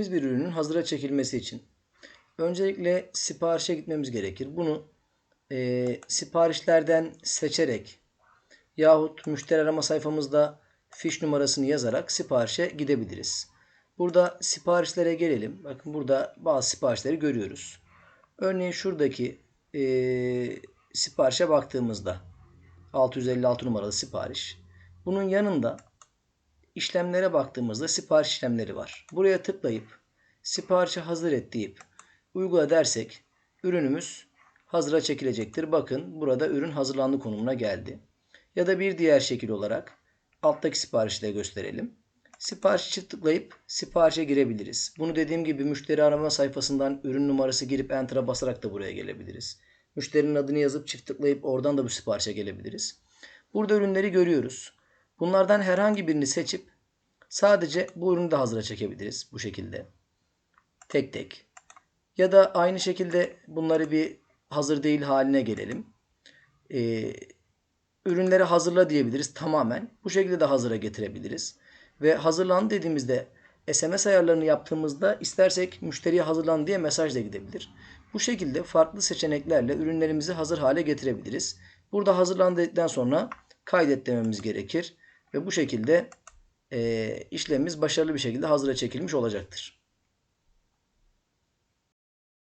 Biz bir ürünün hazıra çekilmesi için öncelikle siparişe gitmemiz gerekir. Bunu e, siparişlerden seçerek yahut müşteri arama sayfamızda fiş numarasını yazarak siparişe gidebiliriz. Burada siparişlere gelelim. Bakın burada bazı siparişleri görüyoruz. Örneğin şuradaki e, siparişe baktığımızda 656 numaralı sipariş. Bunun yanında işlemlere baktığımızda sipariş işlemleri var. Buraya tıklayıp siparişi hazır et deyip uygula dersek ürünümüz hazıra çekilecektir. Bakın burada ürün hazırlandı konumuna geldi. Ya da bir diğer şekil olarak alttaki siparişi de gösterelim. Siparişi tıklayıp siparişe girebiliriz. Bunu dediğim gibi müşteri arama sayfasından ürün numarası girip enter'a basarak da buraya gelebiliriz. Müşterinin adını yazıp çift tıklayıp oradan da bu siparişe gelebiliriz. Burada ürünleri görüyoruz. Bunlardan herhangi birini seçip sadece bu ürünü de hazıra çekebiliriz bu şekilde. Tek tek. Ya da aynı şekilde bunları bir hazır değil haline gelelim. Ee, ürünleri hazırla diyebiliriz tamamen. Bu şekilde de hazıra getirebiliriz. Ve hazırlan dediğimizde SMS ayarlarını yaptığımızda istersek müşteriye hazırlan diye mesaj da gidebilir. Bu şekilde farklı seçeneklerle ürünlerimizi hazır hale getirebiliriz. Burada hazırlan dedikten sonra kaydet dememiz gerekir. Ve bu şekilde e, işlemimiz başarılı bir şekilde hazıra çekilmiş olacaktır.